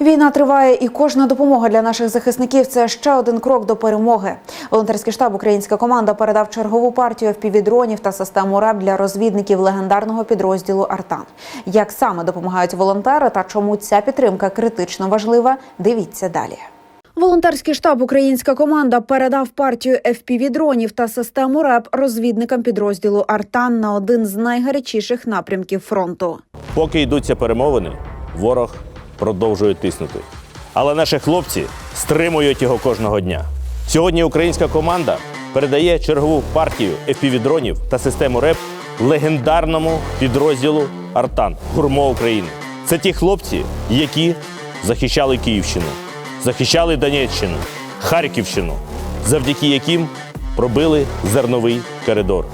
Війна триває, і кожна допомога для наших захисників це ще один крок до перемоги. Волонтерський штаб Українська команда передав чергову партію впівдронів та систему РЕП для розвідників легендарного підрозділу Артан. Як саме допомагають волонтери та чому ця підтримка критично важлива? Дивіться далі. Волонтерський штаб Українська команда передав партію FPV-дронів та систему РЕП розвідникам підрозділу Артан на один з найгарячіших напрямків фронту. Поки йдуться перемовини, ворог продовжує тиснути. Але наші хлопці стримують його кожного дня. Сьогодні українська команда передає чергову партію FPV-дронів та систему РЕП легендарному підрозділу Артан Гурмо України. Це ті хлопці, які захищали Київщину, захищали Донеччину, Харківщину, завдяки яким пробили зерновий коридор.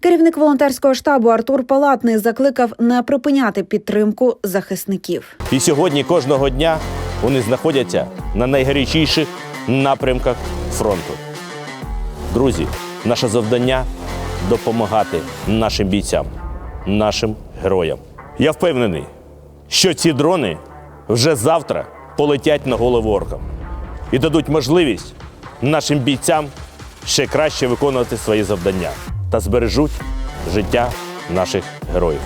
Керівник волонтерського штабу Артур Палатний закликав не припиняти підтримку захисників. І сьогодні кожного дня вони знаходяться на найгарячіших напрямках фронту. Друзі, наше завдання допомагати нашим бійцям, нашим героям. Я впевнений, що ці дрони вже завтра полетять на голову оркам і дадуть можливість нашим бійцям ще краще виконувати свої завдання та збережуть життя наших героїв.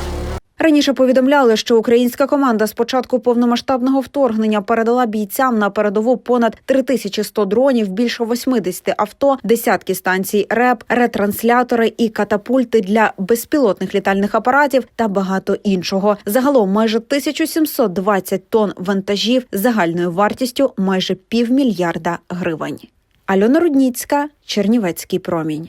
Раніше повідомляли, що українська команда з початку повномасштабного вторгнення передала бійцям на передову понад 3100 дронів, більше 80 авто, десятки станцій РЕП, ретранслятори і катапульти для безпілотних літальних апаратів та багато іншого. Загалом майже 1720 тонн вантажів загальною вартістю майже півмільярда гривень. Альона Рудніцька, Чернівецький промінь.